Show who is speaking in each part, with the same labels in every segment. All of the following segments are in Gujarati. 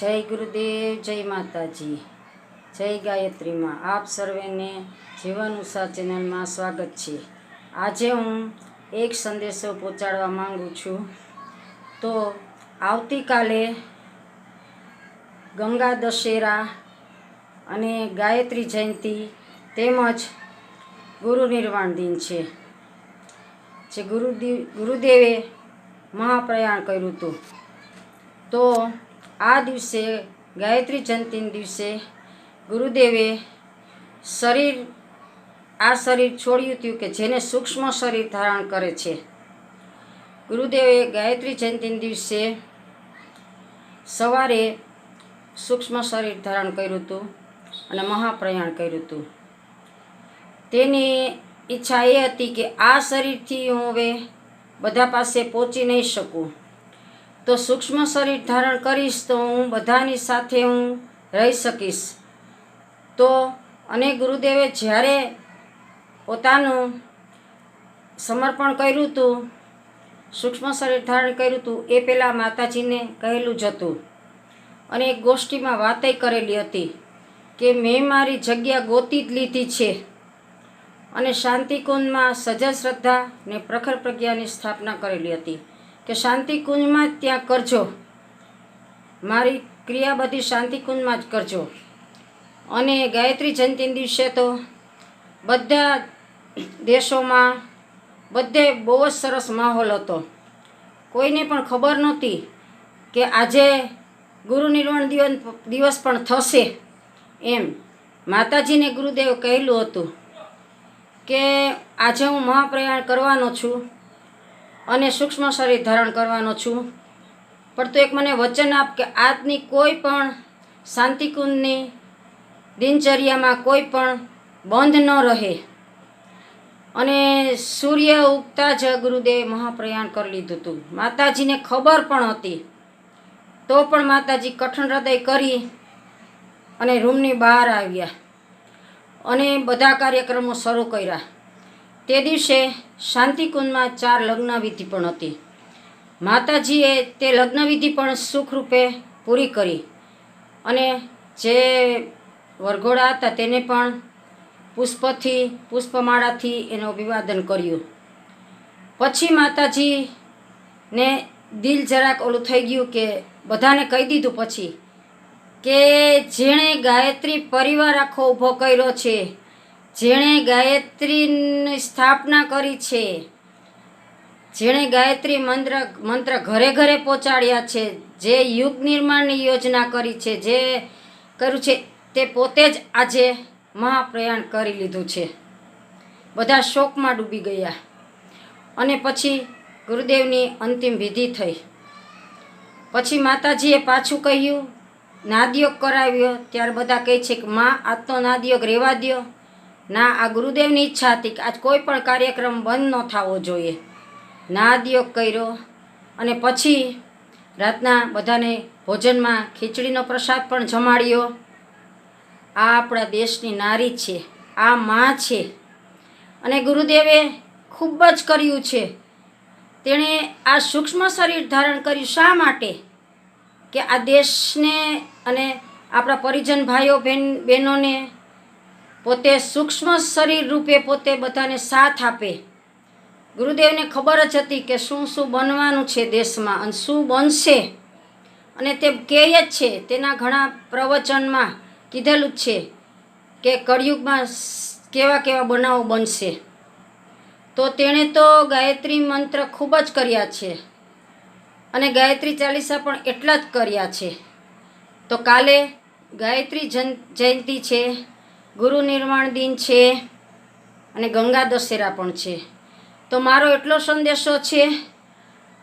Speaker 1: જય ગુરુદેવ, જય માતાજી. જય ગાયત્રીમાં આપ સર્વેને જીવન ઉષા ચેનલમાં સ્વાગત છે. આજે હું એક સંદેશો પહોંચાડવા માંગુ છું. તો આવતીકાલે ગંગા દશેરા અને ગાયત્રી જયંતિ તેમજ ગુરુ નિર્વાણ દિન છે. જે ગુરુદેવ ગુરુદેવે મહાપ્રયાણ કર્યું હતું. તો આ દિવસે, ગાયત્રી જયંતિના દિવસે, ગુરુદેવે શરીર, આ શરીર છોડ્યું હતું કે જેને સૂક્ષ્મ શરીર ધારણ કરે છે. ગુરુદેવે ગાયત્રી જયંતિના દિવસે સવારે સૂક્ષ્મ શરીર ધારણ કર્યું હતું અને મહાપ્રયાણ કર્યું હતું. તેની ઈચ્છા એ હતી કે આ શરીરથી હું હવે બધા પાસે પહોંચી નહીં શકું. તો સૂક્ષ્મ શરીર ધારણ કરીશ તો હું બધાની સાથે હું રહી શકીશ. તો અને ગુરુદેવે જ્યારે પોતાનું સમર્પણ કર્યું હતું સૂક્ષ્મ શરીર ધારણ કર્યું હતું એ પહેલાં માતાજીને કહેલું જ હતું. અને એક ગોષ્ઠીમાં વાતય કરેલી હતી કે મેં મારી જગ્યા ગોતી જ લીધી છે અને શાંતિકુંજમાં સજા શ્રદ્ધા ને પ્રખર પ્રજ્ઞાની સ્થાપના કરેલી હતી. કે શાંતિકુંજમાં જ ત્યાં કરજો. મારી ક્રિયા બધી શાંતિકુંજમાં જ કરજો. અને ગાયત્રી જયંતિના દિવસે તો બધા દેશોમાં બધે બહુ જ સરસ માહોલ હતો. કોઈને પણ ખબર નહોતી કે આજે ગુરુ નિર્વાણ દિવસ દિવસ પણ થશે એમ માતાજીને ગુરુદેવ કહેલું હતું કે આજે હું મહાપ્રયાણ કરવાનો છું. અને સૂક્ષ્મ શરીર ધારણ કરવાનો છું. પણ તો એક મને વચન આપ કે આજની કોઈ પણ શાંતિકુંજની દિનચર્યામાં કોઈ પણ બંધ ન રહે. અને સૂર્ય ઉગતા જ ગુરુદેવે મહાપ્રયાણ કરી લીધું હતું માતાજીને ખબર પણ હતી. તો પણ માતાજી કઠણ હૃદય કરી અને રૂમની બહાર આવ્યા અને બધા કાર્યક્રમો શરૂ કર્યા. તે દિવસે શાંતિકુંજમાં ચાર લગ્નવિધિ પણ હતી. માતાજીએ તે લગ્નવિધિ પણ સુખરૂપે પૂરી કરી અને જે વરઘોડા હતા તેને પણ પુષ્પથી, પુષ્પમાળાથી એનું અભિવાદન કર્યું. પછી માતાજીને દિલ જરાક ઓલું થઈ ગયું કે બધાને કહી દીધું પછી કે જેણે ગાયત્રી પરિવાર આખો ઊભો કર્યો છે જેણે ગાયત્રીની સ્થાપના કરી છે, જેણે ગાયત્રી મંત્ર મંત્ર ઘરે ઘરે પહોંચાડ્યા છે, જે યુગ નિર્માણની યોજના કરી છે, જે કર્યું છે, તે પોતે જ આજે મહાપ્રયાણ કરી લીધું છે. બધા શોકમાં ડૂબી ગયા. અને પછી ગુરુદેવની અંતિમ વિધિ થઈ. પછી માતાજીએ પાછું કહ્યું, નાદયોગ કરાવ્યો. ત્યારે બધા કહે છે કે, માં આ તો નાદયોગ રહેવા દો ના, આ ગુરુદેવની ઈચ્છા હતી કે આજ કોઈ પણ કાર્યક્રમ બંધ ન થવો જોઈએ. નાદયોગ કર્યો અને પછી રાતના બધાને ભોજનમાં ખીચડીનો પ્રસાદ પણ જમાડ્યો. આ આપણા દેશની નારી છે, આ માં છે અને ગુરુદેવે ખૂબ જ કર્યું છે. તેણે આ સૂક્ષ્મ શરીર ધારણ કર્યું શા માટે? કે આ દેશને અને આપણા પરિજન ભાઈઓ બહેન બહેનોને પોતે સૂક્ષ્મ શરીર રૂપે પોતે બધાને સાથ આપે. ગુરુદેવને ખબર જ હતી કે શું શું બનવાનું છે દેશમાં અને શું બનશે. અને તે કહે જ છે, તેના ઘણા પ્રવચનમાં કીધેલું જ છે કે કળિયુગમાં કેવા કેવા બનાવો બનશે. તો તેણે તો ગાયત્રી મંત્ર ખૂબ જ કર્યા છે અને ગાયત્રી ચાલીસા પણ એટલા જ કર્યા છે. તો કાલે ગાયત્રી જયંતિ છે ગુરુ નિર્માણ દિન છે અને ગંગા દશેરા પણ છે. તો મારો એટલો સંદેશો છે,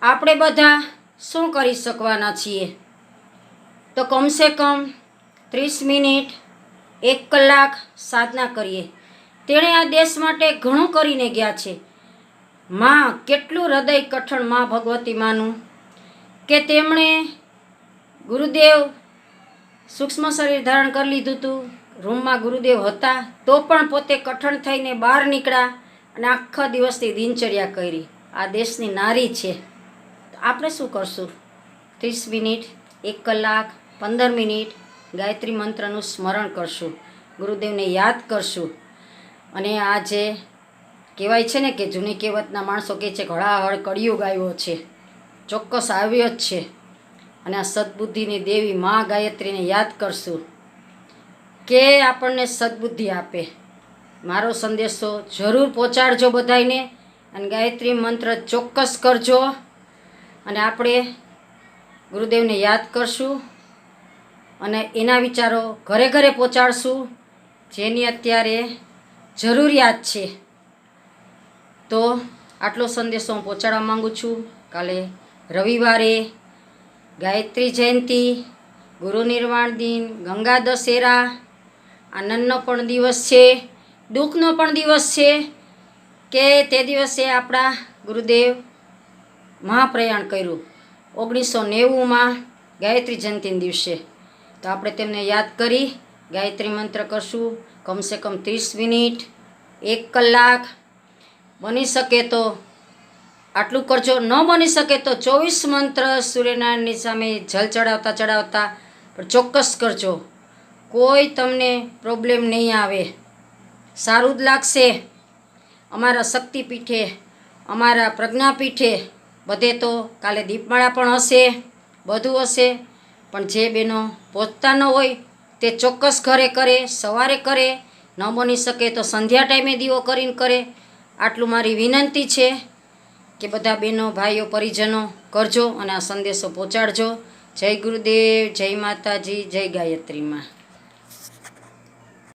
Speaker 1: આપણે બધા શું કરી શકવાના છીએ? તો કમસે કમ ત્રીસ મિનિટ, એક કલાક સાધના કરીએ. તેણે આ દેશ માટે ઘણું કરીને ગયા છે. માં, કેટલું હૃદય કઠણમાં ભગવતી માનું કે તેમણે ગુરુદેવ સૂક્ષ્મ શરીર ધારણ કરી લીધું હતું રૂમમાં ગુરુદેવ હતા, તો પણ પોતે કઠણ થઈને બહાર નીકળ્યા અને આખા દિવસની દિનચર્યા કરી. આ દેશની નારી છે. આપણે શું કરશું? ત્રીસ મિનિટ, એક કલાક, પંદર મિનિટ ગાયત્રી મંત્રનું સ્મરણ કરશું. ગુરુદેવને યાદ કરશું. અને આ જે કહેવાય છે ને કે જૂની કહેવતના માણસો કહે છે હળાહળ કળિયુગ આવ્યો છે. ચોક્કસ આવ્યો જ છે. અને આ સદબુદ્ધિની દેવી મા ગાયત્રીને યાદ કરશું. કે આપણને સદબુદ્ધિ આપે? મારો સંદેશો જરૂર પહોંચાડજો બધાને અને ગાયત્રી મંત્ર ચોક્કસ કરજો. અને આપણે ગુરુદેવને યાદ કરશું અને એના વિચારો ઘરે ઘરે પહોંચાડશું, જેની અત્યારે જરૂરિયાત છે. તો આટલો સંદેશો હું પહોંચાડવા માગું છું. કાલે રવિવારે ગાયત્રી જયંતિ, ગુરુ નિર્વાણ દિન, ગંગા દશેરા આનંદનો પણ દિવસ છે, દુઃખનો પણ દિવસ છે કે તે દિવસે આપણા ગુરુદેવ મહાપ્રયાણ કર્યું ઓગણીસો નેવુંમાં ગાયત્રી જયંતિના દિવસે. તો આપણે તેમને યાદ કરી, ગાયત્રી મંત્ર કરશું, કમસે કમ ત્રીસ મિનિટ, એક કલાક. બની શકે તો આટલું કરજો, ન બની શકે તો ચોવીસ મંત્ર સૂર્યનારાયણની સામે જલ ચડાવતા ચડાવતા પણ ચોક્કસ કરજો. કોઈ તમને પ્રોબ્લેમ નહીં આવે. સારું જ લાગશે. અમારા શક્તિપીઠે, અમારા પ્રજ્ઞાપીઠે બધે તો કાલે દીપમાળા પણ હશે, બધું હશે. પણ જે બહેનો પહોંચતા ન હોય, તે ચોક્કસ ઘરે કરે, સવારે કરે, ન બની શકે તો સંધ્યા ટાઈમે દીવો કરીને કરે. આટલું મારી વિનંતી છે કે બધા બહેનો ભાઈઓ, પરિજનો કરજો અને આ સંદેશો પહોંચાડજો. જય ગુરુદેવ, જય માતાજી, જય ગાયત્રી માં